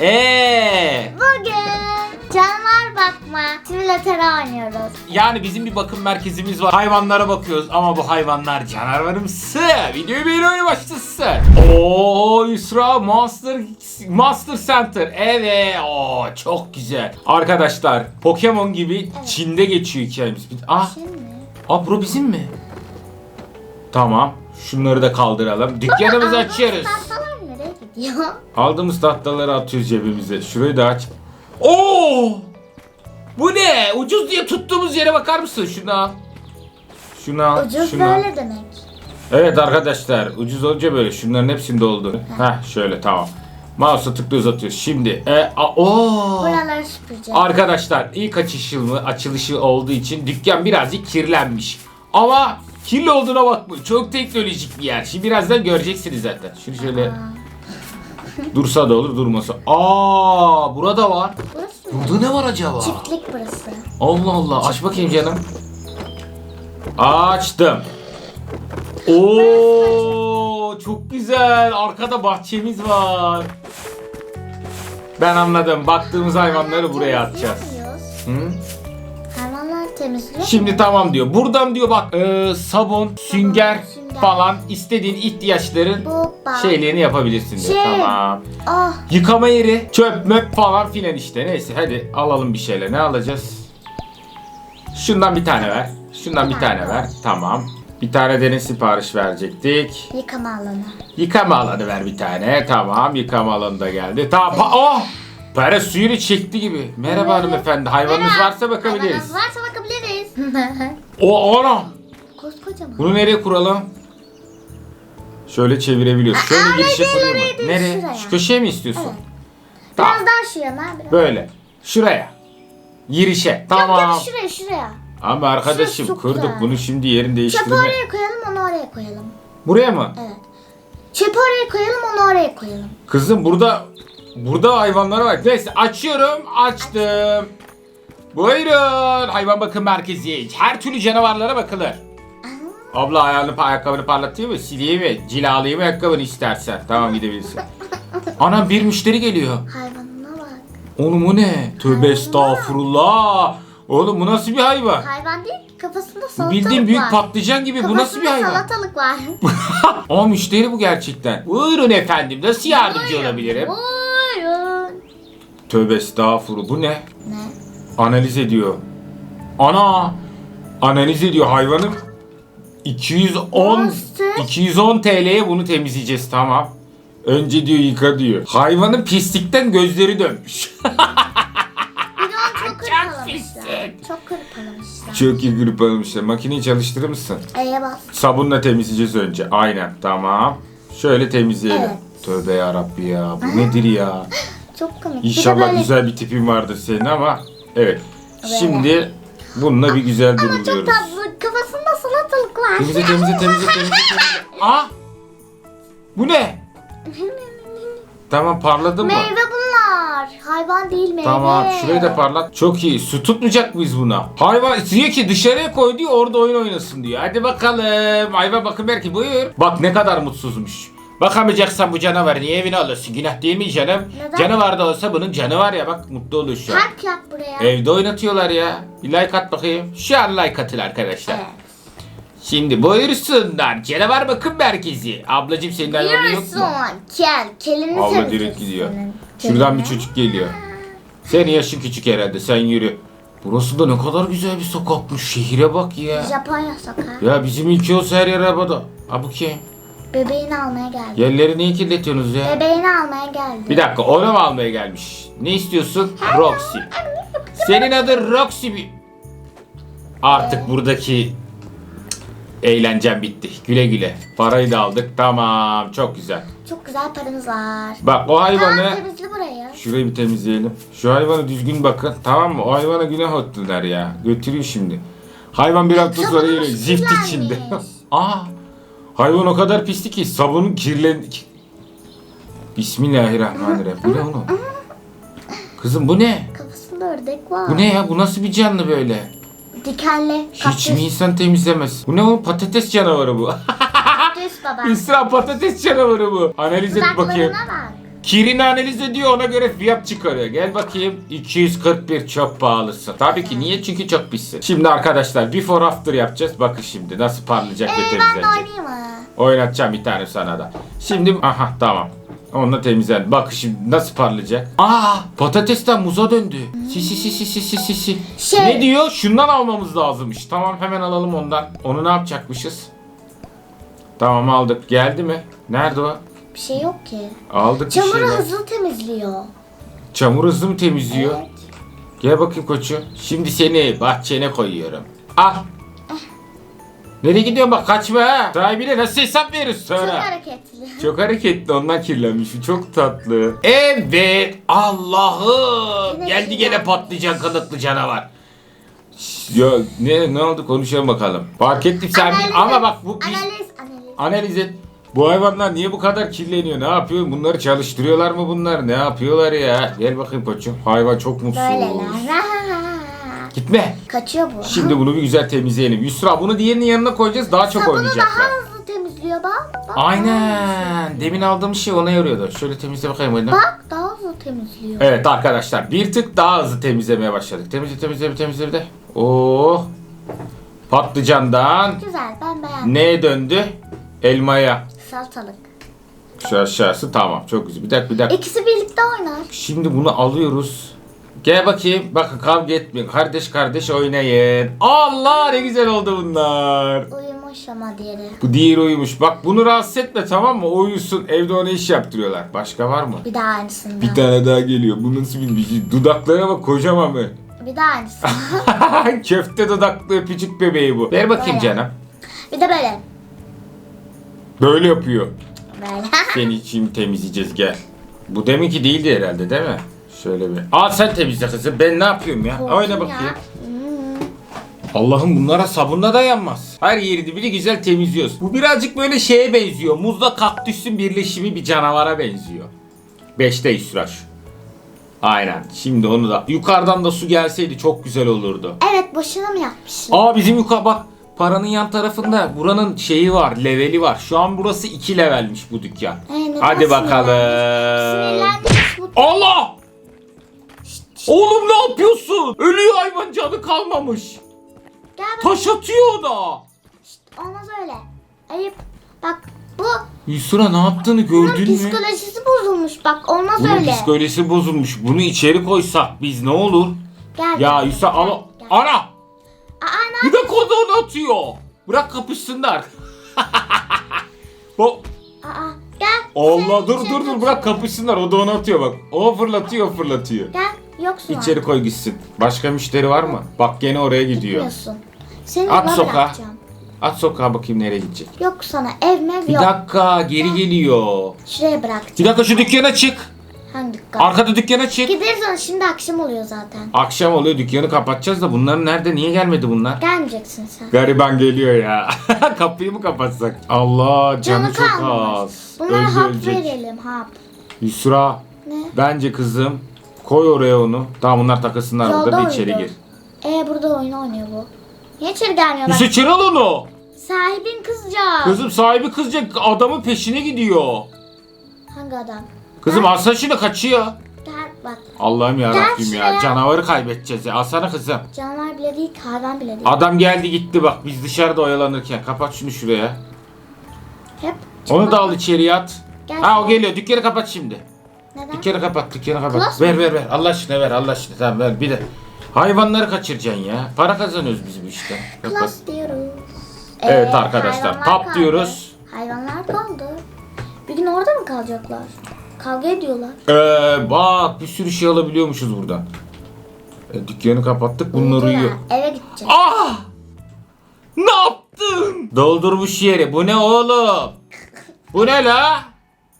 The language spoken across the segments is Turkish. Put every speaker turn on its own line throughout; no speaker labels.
Eee
Bugün canavar bakma simülatörü oynuyoruz.
yani bizim bir bakım merkezimiz var. Hayvanlara bakıyoruz ama bu hayvanlar canavarımsı. Videoyu beğeni başlasın. Oo Yusra Monster Monster Center. Evet. Oo çok güzel. Arkadaşlar Pokemon gibi Çin'de geçiyor hikayemiz. Ah,
Şimdi.
ah bro bizim mi? Tamam. Şunları da kaldıralım. Dükkanımızı açıyoruz.
Gidiyor?
Aldığımız tahtaları atıyoruz cebimize. Şurayı da aç. Oo! Bu ne? Ucuz diye tuttuğumuz yere bakar mısın? Şuna. Şuna.
Ucuz
şuna.
böyle demek.
Evet arkadaşlar ucuz olunca böyle şunların hepsinde oldu. Heh şöyle tamam. Mouse'a tıklıyoruz atıyoruz. Şimdi e, a, oo.
Buraları süpüreceğim.
Arkadaşlar ilk açışı açılışı olduğu için dükkan birazcık kirlenmiş. Ama kirli olduğuna bakmayın. Çok teknolojik bir yer. Şimdi birazdan göreceksiniz zaten. Şunu şöyle dursa da olur durmasa. Aa burada var.
Burası mı?
Burada ne var acaba?
Çiftlik burası.
Allah Allah aç bakayım canım. Açtım. Oo çok güzel. Arkada bahçemiz var. Ben anladım. Baktığımız hayvanları buraya atacağız.
Temizliyoruz.
Hı?
Hayvanlar temizliyor.
Şimdi tamam diyor. Buradan diyor bak e, sabun, sünger
sünger.
Falan istediğin ihtiyaçların
Bu bak.
şeylerini yapabilirsin diyor.
Şey.
Tamam.
Ah
Yıkama yeri, çöp möp falan filan işte. Neyse hadi alalım bir şeyler. Ne alacağız? Şundan bir tane ver. Şundan bir tane ver. Tamam. Bir tane derin sipariş verecektik.
yıkama alanı.
Yıkama alanı ver bir tane. Tamam yıkama alanı da geldi. Tamam. Pa- oh! Para suyunu çekti gibi. Merhaba hanımefendi. Hayvanınız
Merhaba.
varsa bakabiliriz.
Hayvanınız varsa bakabiliriz.
O ana!
Koskocaman.
Bunu nereye kuralım? Şöyle çevirebiliyoruz. Şöyle giriş yapılıyor mu? Nereye?
şuraya.
Şu köşeye mi istiyorsun?
Evet.
Tamam.
Biraz daha şu yana. Biraz.
Böyle. Şuraya. Girişe. Tamam.
Yok yok şuraya şuraya.
Ama arkadaşım
Şurası çok
kırdık
güzel.
bunu şimdi yerini
Çöpü
değiştirme.
oraya koyalım onu oraya koyalım.
Buraya mı?
Evet. Çöpü oraya koyalım onu oraya koyalım.
Kızım burada burada hayvanlara bak. Neyse açıyorum. Açtım. Buyurun. Hayvan bakım merkezi. Her türlü canavarlara bakılır. Abla ayağını ayakkabını parlatayım mı? Sileyim mi? Cilalayayım mı ayakkabını istersen. Tamam gidebilirsin. Anam bir müşteri geliyor.
Hayvanına bak.
Oğlum o ne? Tövbe estağfurullah. Oğlum bu nasıl bir hayvan?
Hayvan değil ki, kafasında salatalık
bildiğin büyük
var.
patlıcan gibi. Bu nasıl bir
Kafasında
hayvan?
salatalık var.
Ama müşteri bu gerçekten. Buyurun efendim. Nasıl yardımcı
Buyurun,
olabilirim?
Buyurun.
Tövbe estağfurullah. Bu ne?
Ne?
Analiz ediyor. Ana! Analiz ediyor hayvanın 210
Monster.
210 TL'ye bunu temizleyeceğiz tamam. Önce diyor yıka diyor. Hayvanın pislikten gözleri dönmüş.
Bir de onu çok hırpalamışlar. Çok hırpalamışlar.
Çok iyi grip almışlar. Makineyi çalıştırır mısın?
E'ye bas.
Sabunla temizleyeceğiz önce. Aynen tamam. Şöyle temizleyelim.
Evet.
Tövbe yarabbi ya. Bu nedir ya?
Çok komik.
İnşallah
böyle-
güzel bir tipin vardır senin ama evet. Şimdi bununla bir güzel
Ama çok
duruluyoruz.
tatlı. Var.
Temizle temizle temizle temizle temizle. Aa! Bu ne? Tamam parladın mı?
Meyve bunlar. Hayvan değil meyve.
Tamam şurayı da parlat. Çok iyi. Su tutmayacak mıyız buna? Hayvan diyor ki dışarıya koy diyor orada oyun oynasın diyor. Hadi bakalım. Hayvan bakın belki buyur. Bak ne kadar mutsuzmuş. Bakamayacaksan bu canavarı niye evine alıyorsun? Günah değil mi canım?
Neden?
Canavar da olsa bunun canı var ya bak mutlu oluyor şu an.
Kalp yap buraya.
Evde oynatıyorlar ya. Bir like at bakayım. Şu an like atın arkadaşlar.
Evet.
Şimdi buyursunlar. Canavar bakım merkezi. Ablacım senin hayvanın yok
Yürüsün.
mu?
Kel. Kelini
Abla direkt gidiyor. Şuradan bir çocuk geliyor. Senin yaşın küçük herhalde. Sen yürü. Burası da ne kadar güzel bir sokakmış. Şehire bak ya.
Japonya sokağı.
Ya bizim ülke olsa her yer arabada. Ha bu kim?
Bebeğini almaya geldi.
Yerleri niye kirletiyorsunuz ya?
Bebeğini almaya geldi.
Bir dakika onu mu almaya gelmiş? Ne istiyorsun? Roxy. Senin adın Roxy mi? Artık buradaki eğlencem bitti. Güle güle. Parayı da aldık. Tamam. Çok güzel.
Çok güzel paramız var.
Bak o hayvanı...
Tamam temizle burayı.
Şurayı bir temizleyelim. Şu hayvanı düzgün bakın. Tamam mı? O hayvana günah ettiler ya. Götürüyor şimdi. Hayvan bir hafta sonra geliyor. Zift içinde. Aa! Hayvan o kadar pisli ki sabunun kirlen... Bismillahirrahmanirrahim. Bu ne oğlum? Kızım bu ne?
Kafasında ördek var.
Bu ne ya? Bu nasıl bir canlı böyle?
Dikenli.
Hiç mi insan temizlemez? Bu ne oğlum? Patates canavarı bu.
Kaktüs baba.
İsra patates canavarı bu. Analiz et bakayım.
Dudaklarına bak.
Kirini analiz ediyor ona göre fiyat çıkarıyor. Gel bakayım 241 çok pahalısın. Tabii ki niye? Çünkü çok pissin. Şimdi arkadaşlar before after yapacağız. Bakın şimdi nasıl parlayacak ve
Ee, ben de
temizlenecek.
oynayayım mı?
Oynatacağım bir tane sana da. Şimdi aha tamam. Onunla temizlen. Bak şimdi nasıl parlayacak. Aa patatesten muza döndü. Si si si si si si si si.
Şey-
Ne diyor? Şundan almamız lazımmış. Tamam hemen alalım ondan. Onu ne yapacakmışız? Tamam aldık. Geldi mi? Nerede o?
Bir şey yok ki.
Aldık bir
Çamuru
şeyler.
hızlı temizliyor.
Çamur hızlı mı temizliyor?
Evet.
Gel bakayım koçum. Şimdi seni bahçene koyuyorum. Ah. Nereye gidiyorsun bak kaçma ha. Sahibine nasıl hesap
Çok
sonra?
hareketli.
Çok hareketli ondan kirlenmiş. Bu Çok tatlı. Evet. Allah'ım.
Yine
Geldi
bir
gene
şey
patlıcan canavar. Ya ne ne oldu konuşalım bakalım. Fark ettim sen
Analiz
ama
et.
bak bu biz
Analiz analiz.
analiz et. Bu hayvanlar niye bu kadar kirleniyor? Ne yapıyor? Bunları çalıştırıyorlar mı bunlar? Ne yapıyorlar ya? Gel bakayım koçum. Hayvan çok mutsuz.
Böyleler.
Gitme.
Kaçıyor bu.
Şimdi bunu bir güzel temizleyelim. Yusra bunu diğerinin yanına koyacağız. Daha çok
Sabunu
oynayacaklar.
daha hızlı temizliyor bak. bak
Aynen. Demin aldığım şey ona yarıyordu. Şöyle temizle bakayım oyunu.
Bak daha hızlı temizliyor.
Evet arkadaşlar bir tık daha hızlı temizlemeye başladık. Temizle temizle temizle de. Oo. Patlıcandan
Güzel ben beğendim.
neye döndü? Elmaya.
Salatalık.
Şu aşağısı tamam çok güzel. Bir dakika bir dakika.
İkisi birlikte oynar.
Şimdi bunu alıyoruz. Gel bakayım. Bakın kavga etmeyin. Kardeş kardeş oynayın. Allah ne güzel oldu bunlar.
Uyumuş ama diğeri.
Bu diğeri uyumuş. Bak bunu rahatsız etme tamam mı? O uyusun. Evde ona iş yaptırıyorlar. Başka var mı?
Bir daha aynısından.
Bir tane daha geliyor. Bu nasıl bir şey? Dudaklara bak kocaman mı?
Bir daha aynısından.
Köfte dudaklı öpücük bebeği bu. Ver bakayım
Böyle.
canım.
bir de böyle.
Böyle yapıyor.
Böyle.
Seni için temizleyeceğiz gel. Bu deminki değildi herhalde değil mi? Şöyle bir. Al sen temizle kızım. Ben ne yapıyorum ya?
Korktum
Oyna bakayım.
Hmm.
Allah'ım bunlara sabunla dayanmaz. Her yerini bile güzel temizliyoruz. Bu birazcık böyle şeye benziyor. Muzla kaktüsün birleşimi bir canavara benziyor. Beşte İsraç. Aynen. Şimdi onu da. Yukarıdan da su gelseydi çok güzel olurdu.
Evet boşuna mı yapmışsın?
Aa bizim yukarı bak. Paranın yan tarafında buranın şeyi var, leveli var. Şu an burası 2 levelmiş bu dükkan.
Ee, neden
Hadi bakalım.
Sinirlenmiş bu.
Allah! Oğlum ne yapıyorsun? Ölüyor hayvan canı kalmamış.
Gel bak.
Taş atıyor o da.
Olmaz öyle. Ayıp. Bak bu
Yusra ne yaptığını
bunun
gördün mü?
psikolojisi bozulmuş. Bak olmaz
Bunun
öyle.
psikolojisi bozulmuş. Bunu içeri koysak biz ne olur?
Gel.
Ya
gel,
Yusra
gel,
al.
gel.
Ana!
Aa ne?
Bir de kodonu atıyor. Bırak kapışsınlar. o
Aa gel.
Allah dur dur dur bırak kapışsınlar. O da onu atıyor bak. O fırlatıyor fırlatıyor.
Gel. Yoksun
İçeri koy gitsin. Başka müşteri var mı? Bak gene oraya gidiyor.
Gitmiyorsun. Seni
At
yola
sokağa.
bırakacağım.
At sokağa bakayım nereye gidecek.
Yok sana ev mev
Bir
yok.
dakika geri geliyor.
Şuraya bırakacağım.
Bir dakika şu dükkana çık.
Hangi dükkan?
Arkada dükkana çık.
Gideriz ona şimdi akşam oluyor zaten.
Akşam oluyor dükkanı kapatacağız da bunların nerede? Niye gelmedi bunlar?
Gelmeyeceksin sen.
Gariban geliyor ya. Kapıyı mı kapatsak? Allah canı,
Canı
çok
kalmamış.
az.
Bunlara
Öldü,
hap
ölecek.
verelim hap.
Yusra
Ne?
bence kızım koy oraya onu. Tamam bunlar takılsınlar burada
Yolda
da içeri gir.
Ee burada oyun oynuyor bu. Niye içeri gelmiyor
Yusra
bak?
içeri al onu.
Sahibin kızacak.
Kızım sahibi kızacak adamın peşine gidiyor.
Hangi adam?
Kızım
Ha?
alsana şunu kaçıyor.
Gel bak.
Allah'ım ya Rabbim ya.
şuraya.
Canavarı kaybedeceğiz ya. Alsana kızım.
Canavar bile değil hayvan bile değil.
Adam geldi gitti bak biz dışarıda oyalanırken. Kapat şunu şuraya.
Hep.
Onu da al içeriye at.
Gel
Ha o geliyor. Dükkanı kapat şimdi.
Neden?
Dükkanı kapat, dükkanı kapat.
Klas
ver ver ver. Allah aşkına ver, Allah aşkına. Tamam ver. Bir de hayvanları kaçıracaksın ya. Para kazanıyoruz biz bu işte. Kapat.
Klas diyoruz.
Evet
Ee,
arkadaşlar, tap
kaldı.
diyoruz.
Hayvanlar kaldı. Bir gün orada mı kalacaklar? Kavga ediyorlar.
Ee, bak bir sürü şey alabiliyormuşuz buradan. E, dükkanı kapattık bunlar
Uyudular.
uyuyor.
Eve gidecek.
Ah! Ne yaptın? Doldurmuş yeri. Bu ne oğlum? Bu ne la?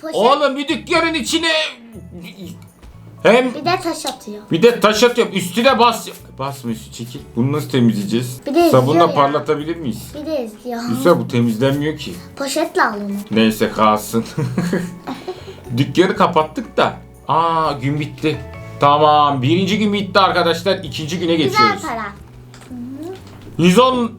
Poşet
Oğlum bir dükkanın içine hem
bir de taş atıyor.
bir de taş atıyorum. Üstüne bas. Basma üstü çekil. Bunu nasıl temizleyeceğiz?
Bir de
Sabunla
izliyor ya.
parlatabilir miyiz?
Bir de izliyor.
Yusuf bu temizlenmiyor ki.
Poşetle al onu.
Neyse kalsın. Dükkanı kapattık da. Aa gün bitti. Tamam birinci gün bitti arkadaşlar. İkinci güne
Güzel
geçiyoruz.
para.
110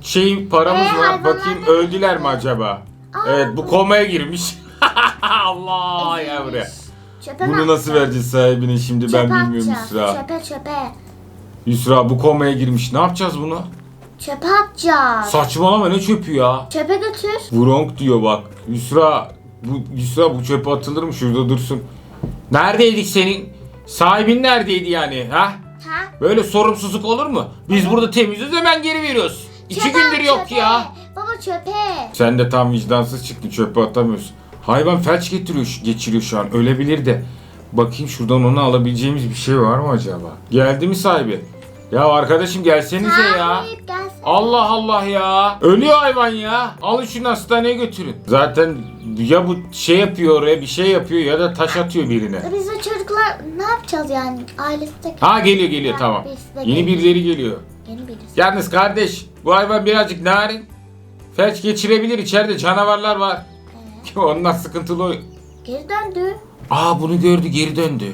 şey paramız
Ee,
var.
hayvanlar
Bakayım öldüler mi acaba? Evet bu komaya girmiş. Allah ya
Ezilmiş.
buraya.
Çöpe
Bunu nasıl vereceğiz sahibine şimdi ben bilmiyorum. Yusra.
Çöpe çöpe.
Yusra bu komaya girmiş. Ne yapacağız bunu?
Çöpe atacağız.
Saçmalama ne çöpü ya?
Çöpe götür.
Vronk diyor bak. Yusra bu Yusra bu çöpe atılır mı? Şurada dursun. Neredeydik senin? Sahibin neredeydi yani? Ha?
Ha?
Böyle sorumsuzluk olur mu? Biz burada temiziz hemen geri veriyoruz. İki
Çöpe
gündür
at,
yok
çöpe.
ya.
Baba çöpe.
Sen de tam vicdansız çıktın çöpe atamıyorsun. Hayvan felç getiriyor, geçiriyor şu an. Ölebilir de. Bakayım şuradan onu alabileceğimiz bir şey var mı acaba? Geldi mi sahibi? Ya arkadaşım gelsenize ya.
Gelsin.
Allah Allah ya. Ölüyor hayvan ya. Alın şunu hastaneye götürün. Zaten ya bu şey yapıyor oraya bir şey yapıyor ya da taş atıyor birine.
Biz de çocuklar ne yapacağız yani? Ailesi de
Ha geliyor geliyor tamam.
de
Yeni
geliyoruz.
birileri geliyor.
Yeni birisi.
Yalnız kardeş bu hayvan birazcık narin. Felç geçirebilir içeride canavarlar var. Ondan sıkıntılı. o-
Geri döndü.
Aa bunu gördü geri döndü.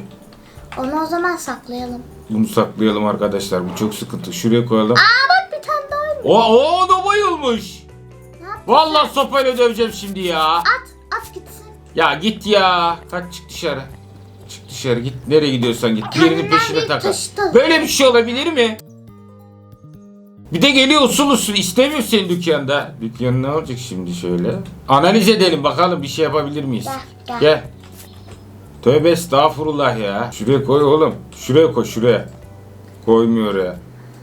Onu o zaman saklayalım.
Bunu saklayalım arkadaşlar bu çok sıkıntı. Şuraya koyalım.
Aa bak bir tane daha ölmüş.
O, o da bayılmış. Vallahi sopayla döveceğim şimdi ya.
At. At gitsin.
Ya git ya. Kaç çık dışarı. Çık dışarı git. Nereye gidiyorsan git.
Kendinden
peşine
taşıdı.
Böyle bir şey olabilir mi? Bir de geliyor usul usul istemiyor senin dükkanda. Dükkan ne olacak şimdi şöyle? Analiz edelim bakalım bir şey yapabilir miyiz?
Gel, gel.
Gel. Tövbe estağfurullah ya. Şuraya koy oğlum. Şuraya koy şuraya. Koymuyor ya.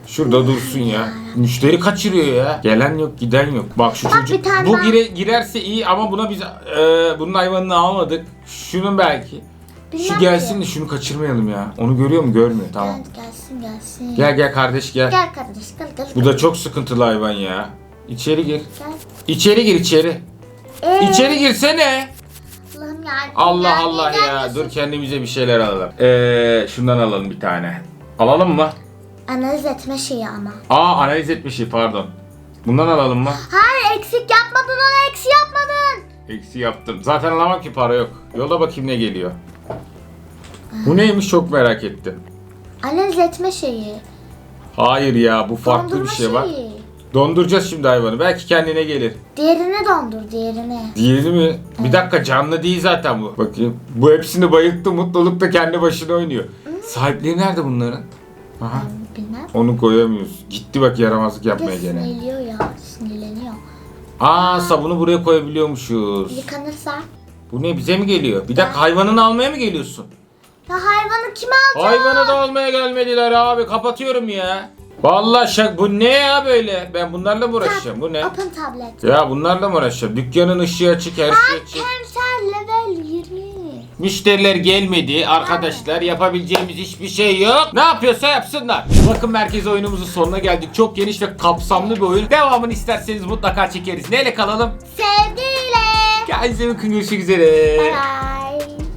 Şurada dursun ya. Müşteri kaçırıyor ya. Gelen yok giden yok. Bak şu
Bak
çocuk
tane
bu
daha.
gire, girerse iyi ama buna biz e, bunun hayvanını almadık. Şunun belki.
Bilmem
Şu gelsin de şunu kaçırmayalım ya. Onu görüyor mu? Görmüyor. Tamam.
Gel, gelsin gelsin.
Gel gel kardeş gel.
Gel kardeş gel gel.
Bu da çok sıkıntılı hayvan ya. İçeri gir.
Gel.
İçeri gir içeri.
Ee,
İçeri girsene.
Allah'ım ya.
Allah Allah ya.
gelmiyorsun?
Dur kendimize bir şeyler alalım. Eee şundan alalım bir tane. Alalım mı?
Analiz etme şeyi ama.
Aa analiz etmişi pardon. Bundan alalım mı?
Hayır eksik yapmadın onu eksik yapmadın.
Eksi yaptım. Zaten alamam ki para yok. Yola bakayım ne geliyor. Bu neymiş çok merak ettim.
Analiz etme şeyi.
Hayır ya bu farklı
Dondurma
bir şey var.
şeyi.
Donduracağız şimdi hayvanı. Belki kendine gelir.
Diğerini dondur diğerini.
Diğeri mi? Bir dakika canlı değil zaten bu. Bakayım. Bu hepsini bayılttı. Mutluluk da kendi başına oynuyor. Sahipleri nerede bunların? Aha.
Bilmem.
Onu koyamıyoruz. Gitti bak yaramazlık
Bir de
yapmaya gene.
sinirliyor ya. Sinirleniyor.
Aa sabunu buraya koyabiliyormuşuz.
Yıkanırsa.
Bu ne bize mi geliyor? Bir dakika hayvanını almaya mı geliyorsun?
Ya hayvanı kime alacak?
Hayvanı da almaya gelmediler abi. Kapatıyorum ya. Vallahi şak bu ne ya böyle? Ben bunlarla mı uğraşacağım? Bu ne?
Open tablet.
Ya bunlarla mı uğraşacağım? Dükkanın ışığı açık, her şey açık.
Cancel level 20.
Müşteriler gelmedi arkadaşlar yapabileceğimiz hiçbir şey yok. Ne yapıyorsa yapsınlar. Bakın merkez oyunumuzun sonuna geldik. Çok geniş ve kapsamlı bir oyun. Devamını isterseniz mutlaka çekeriz. Neyle kalalım?
Sevgiyle.
Kendinize bakın görüşmek üzere.
Bye.